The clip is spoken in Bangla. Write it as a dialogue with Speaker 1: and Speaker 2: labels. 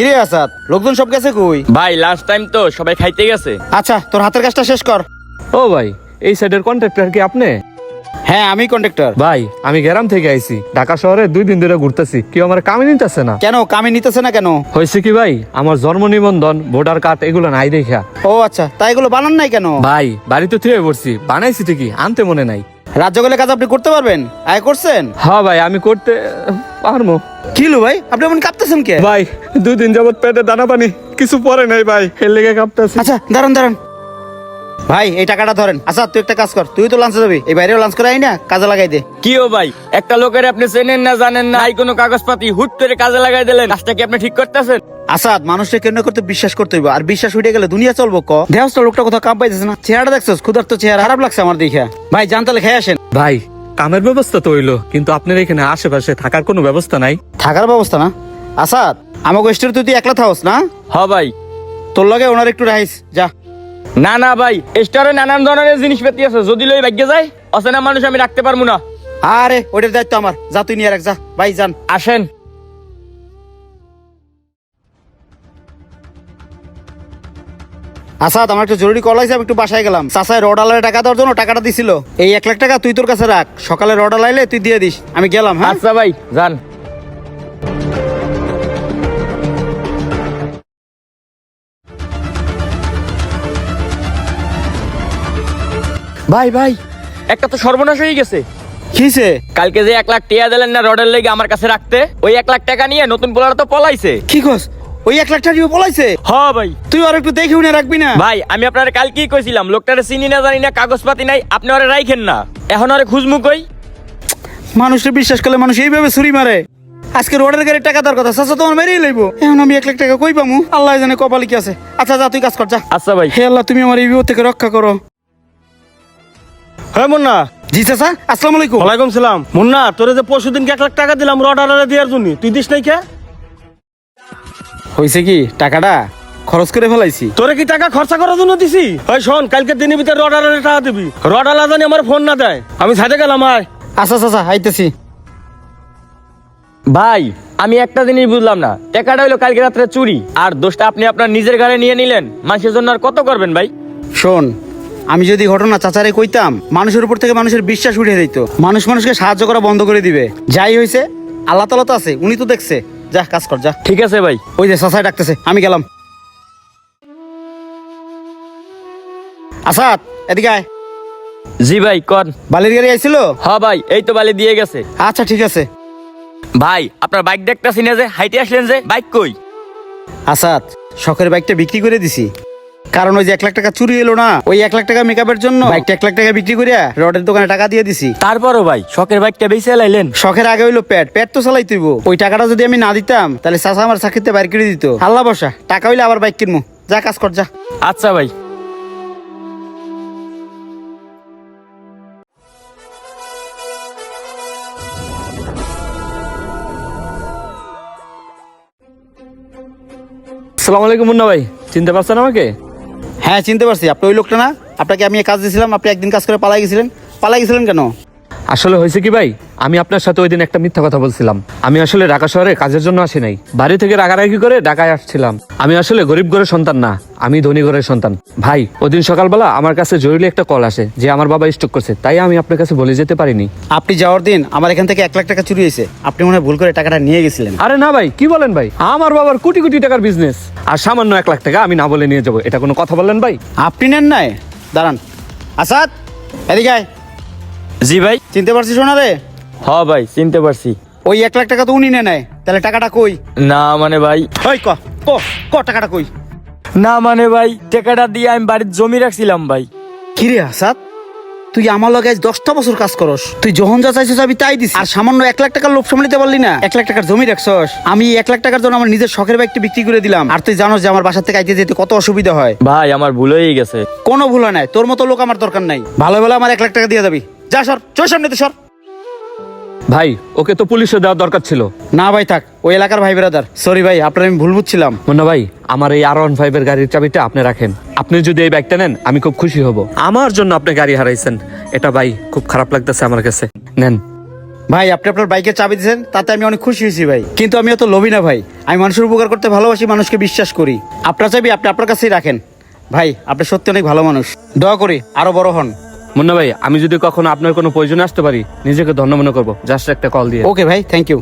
Speaker 1: কিরে আসাদ লোকজন সব গেছে কই?
Speaker 2: ভাই লাস্ট টাইম তো সবাই খাইতে গেছে।
Speaker 1: আচ্ছা তোর হাতের কাজটা শেষ কর।
Speaker 3: ও ভাই এই সাইডের কন্ট্রাক্টর কি আপনি?
Speaker 1: হ্যাঁ আমি কন্ডাক্টর
Speaker 3: ভাই আমি গ্রাম থেকে আইছি ঢাকা শহরে দুই দিন ধরে ঘুরতেছি কেউ আমার কামে নিতেছে না।
Speaker 1: কেন কামে নিতেছে না কেন?
Speaker 3: হয়েছে কি ভাই আমার জন্ম নিবন্ধন ভোটার কার্ড এগুলো নাই দেখা।
Speaker 1: ও আচ্ছা তাই এগুলো বানান নাই কেন?
Speaker 3: ভাই বাড়িতে থুয়ে পড়ছি বানাইছি ঠিকই আনতে মনে নাই।
Speaker 1: রাজ্যগুলো কাজ আপনি করতে পারবেন? আয় করছেন?
Speaker 3: হ্যাঁ ভাই আমি করতে পারব।
Speaker 1: কি হলো ভাই? আপনি এমন কাঁপতেছেন কে?
Speaker 3: ভাই দুই দিন যাবত পেটে দানা পানি কিছু পরে নাই ভাই এর লেগে কাঁপতেছি।
Speaker 1: আচ্ছা দাঁড়ান দাঁড়ান। ভাই এই টাকাটা ধরেন। আচ্ছা তুই একটা কাজ কর তুই তো লাঞ্চে যাবি। এই বাইরেও লাঞ্চ করে আই না কাজে লাগাই দে।
Speaker 2: কি ও ভাই একটা লোকের আপনি চেনেন না জানেন না এই কোনো কাগজপাতি হুট করে কাজে লাগাই দিলেন কাজটা কি আপনি ঠিক করতেছেন?
Speaker 1: আসাদ মানুষকে কেন করতে বিশ্বাস করতে হইব? আর বিশ্বাস উঠে গেলে দুনিয়া চলবো ক? দেহস লোকটা কোথাও কাম পাইতেছে না। চেহারা দেখছস? ক্ষুধার তো চেহারা। খারাপ লাগছে আমার দেখে। ভাই জান তাহলে খেয়ে আসেন।
Speaker 3: ভাই কামের ব্যবস্থা তো হইল কিন্তু আপনার এখানে আশেপাশে থাকার কোনো ব্যবস্থা নাই?
Speaker 1: থাকার ব্যবস্থা না? আসাদ আমাকে স্টোর তুই তুই একলা থাকস না?
Speaker 2: হ ভাই।
Speaker 1: তোর লগে ওনার একটু রাইস যা।
Speaker 2: না না ভাই স্টোরে নানান ধরনের জিনিস জিনিসপাতি আছে যদি লই ভাগ্যে যায় অচেনা মানুষ আমি রাখতে পারব না।
Speaker 1: আরে ওইটার দায়িত্ব আমার। যা তুই নিয়ে রাখ যা। ভাই যান।
Speaker 2: আসেন।
Speaker 1: আসাদ আমার একটা জরুরি কল আছে আমি একটু বাসায় গেলাম। চাষায় রড আলারে টাকা দেওয়ার জন্য টাকাটা দিছিল। এই এক লাখ টাকা তুই তোর কাছে রাখ। সকালে রড আলাইলে তুই দিয়ে দিস। আমি গেলাম হ্যাঁ?
Speaker 2: আচ্ছা ভাই যান। ভাই ভাই। একটা তো সর্বনাশ হয়ে গেছে।
Speaker 1: কিসে?
Speaker 2: কালকে যে এক লাখ টিয়া দিলেন না রডের লেগে আমার কাছে রাখতে ওই এক লাখ টাকা নিয়ে নতুন পোলার তো পলাইছে।
Speaker 1: কি কস? ওই এক লাখ টাকা দিয়ে পলাইছে?
Speaker 2: হ ভাই।
Speaker 1: তুই আর একটু দেখে উনি রাখবি না।
Speaker 2: ভাই আমি আপনার কালকেই কইছিলাম? লোকটারে চিনি না জানি না কাগজপাতি নাই আপনি ওরে রাইখেন না। এখন ওরে খুঁজমু কই?
Speaker 1: মানুষের বিশ্বাস করলে মানুষ এইভাবে ছুরি মারে। আজকে রোডের গাড়ি টাকা দেওয়ার কথা চাচা তোমার মেরেই লইব। এখন আমি এক লাখ টাকা কই পামু? আল্লাহ জানে কপালে কি আছে। আচ্ছা যা তুই কাজ কর যা।
Speaker 2: আচ্ছা ভাই।
Speaker 1: হে আল্লাহ তুমি আমার এই বিপদ থেকে রক্ষা করো।
Speaker 4: হ্যাঁ মুন্না।
Speaker 1: জি চাচা আসসালামু আলাইকুম।
Speaker 4: ওয়ালাইকুম সালাম। মুন্না তোরে যে পরশু দিনকে এক লাখ টাকা দিলাম রড আলাদা দেওয়ার জন্য তুই দিস নাই কে?
Speaker 1: হয়েছে কি টাকাটা খরচ করে ফেলাইছি?
Speaker 4: তোরে কি টাকা খরচা করার জন্য দিছি? ওই শোন কালকে দিনের ভিতরে রড আলাদা টাকা দিবি। রড আলাদা জানি আমার ফোন না দেয়। আমি সাথে গেলাম আয়।
Speaker 1: আচ্ছা চাচা আইতেছি।
Speaker 2: ভাই আমি একটা জিনিস বুঝলাম না। টাকাটা হইল কালকে রাত্রে চুরি। আর দোষটা আপনি আপনার নিজের ঘরে নিয়ে নিলেন। মানুষের জন্য আর কত করবেন ভাই?
Speaker 1: শোন আমি যদি ঘটনা চাচারে কইতাম মানুষের উপর থেকে মানুষের বিশ্বাস উঠে দিত। মানুষ মানুষকে সাহায্য করা বন্ধ করে দিবে। যাই হয়েছে আল্লাহ তালা তো আছে উনি তো দেখছে। যা কাজ কর যা।
Speaker 2: ঠিক আছে ভাই।
Speaker 1: ওই যে সাসাই ডাকতেছে আমি গেলাম। আসাদ এদিকে আয়।
Speaker 2: জি ভাই কন।
Speaker 1: বালির গাড়ি আইছিল?
Speaker 2: হ ভাই এই তো বালি দিয়ে গেছে।
Speaker 1: আচ্ছা ঠিক আছে।
Speaker 2: ভাই আপনার বাইক দেখতেছি না যে হাইটে আসলেন যে বাইক কই?
Speaker 1: আসাদ শখের বাইকটা বিক্রি করে দিছি। কারণ ওই যে এক লাখ টাকা চুরি এলো না ওই এক লাখ টাকা মেকআপের জন্য বাইকটা এক লাখ টাকা বিক্রি করিয়া রডের দোকানে টাকা দিয়ে দিছি।
Speaker 2: তারপরও ভাই শখের বাইকটা বেঁচে লাইলেন
Speaker 1: শখের আগে হইল প্যাট প্যাট তো চালাই তুইব। ওই টাকাটা যদি আমি না দিতাম তাহলে চাচা আমার চাকরিতে বাইর করে দিত। আল্লাহ বসা টাকা হইলে আবার বাইক কিনবো যা কাজ কর যা।
Speaker 2: আচ্ছা ভাই।
Speaker 3: সালাম আলাইকুম মুন্না ভাই চিনতে পারছেন আমাকে?
Speaker 1: হ্যাঁ চিনতে পারছি। আপনি ওই লোকটা না? আপনাকে আমি কাজ দিয়েছিলাম আপনি একদিন কাজ করে পালাই গেছিলেন। পালাই গেছিলেন কেন?
Speaker 3: আসলে হয়েছে কি ভাই? আমি আপনার সাথে ওই দিন একটা মিথ্যা কথা বলছিলাম। আমি আসলে ঢাকা শহরে কাজের জন্য আসি নাই। বাড়ি থেকে রাগারাগি করে ঢাকায় আসছিলাম। আমি আসলে গরিব ঘরের সন্তান না আমি ধনী ঘরের সন্তান। ভাই ওই দিন সকালবেলা আমার কাছে জরুরি একটা কল আসে যে আমার বাবা স্টক করছে তাই আমি আপনার কাছে বলে যেতে পারিনি।
Speaker 1: আপনি যাওয়ার দিন আমার এখান থেকে এক লাখ টাকা চুরি হয়েছে। আপনি মনে হয় ভুল করে টাকাটা নিয়ে গেছিলেন।
Speaker 3: আরে না ভাই কি বলেন ভাই? আমার বাবার কোটি কোটি টাকার বিজনেস আর সামান্য এক লাখ টাকা আমি না বলে নিয়ে যাব। এটা কোনো কথা বললেন ভাই?
Speaker 1: আপনি নেন নাই? দাঁড়ান। আসাদ এদিকে
Speaker 2: জি ভাই।
Speaker 1: চিনতে পারছিস রে
Speaker 2: হ ভাই চিনতে পারছি।
Speaker 1: ওই এক লাখ টাকা তো উনি নেয়। নাই তাহলে টাকাটা কই?
Speaker 2: না মানে ভাই।
Speaker 1: ওই ক ক ক টাকাটা কই?
Speaker 2: না মানে ভাই টাকাটা দিয়ে আমি বাড়ির জমি রাখছিলাম ভাই।
Speaker 1: কিরে আসাদ তুই আমার লগে আজ দশটা বছর কাজ করস। তুই যখন যা চাইছিস আমি তাই দিস আর সামান্য এক লাখ টাকার লোভ সামলাতে পারলি না। এক লাখ টাকার জমি রাখছস। আমি এক লাখ টাকার জন্য আমার নিজের শখের বাইকটা বিক্রি করে দিলাম। আর তুই জানোস যে আমার বাসা থেকে আইতে যেতে কত অসুবিধা হয়।
Speaker 2: ভাই আমার ভুল হয়ে গেছে।
Speaker 1: কোনো ভুল নাই। তোর মতো লোক আমার দরকার নাই। ভালো ভালো আমার এক লাখ টাকা দিয়ে যাবি। যা সর চল সামনে তো সর।
Speaker 3: ভাই ওকে তো পুলিশে দেওয়ার দরকার ছিল।
Speaker 1: না ভাই থাক। ওই এলাকার ভাই বেরাদার সরি ভাই আপনার আমি ভুল বুঝছিলাম।
Speaker 3: মুন্না ভাই আমার এই আর ওয়ান ফাইভের গাড়ির চাবিটা আপনি রাখেন। আপনি যদি এই বাইকটা নেন আমি খুব খুশি হব। আমার জন্য আপনি গাড়ি হারাইছেন। এটা ভাই খুব খারাপ লাগতেছে আমার কাছে। নেন।
Speaker 1: ভাই আপনি আপনার বাইকের চাবি দিয়েছেন তাতে আমি অনেক খুশি হয়েছি ভাই। কিন্তু আমি অত লোভী না ভাই। আমি মানুষের উপকার করতে ভালোবাসি মানুষকে বিশ্বাস করি। আপনার চাবি আপনি আপনার কাছেই রাখেন। ভাই আপনি সত্যি অনেক ভালো মানুষ। দোয়া করি আরও বড় হন।
Speaker 3: মুন্না ভাই, আমি যদি কখনো আপনার কোনো প্রয়োজনে আসতে পারি, নিজেকে ধন্য মনে করব। জাস্ট একটা কল দিয়ে।
Speaker 1: ওকে ভাই থ্যাংক ইউ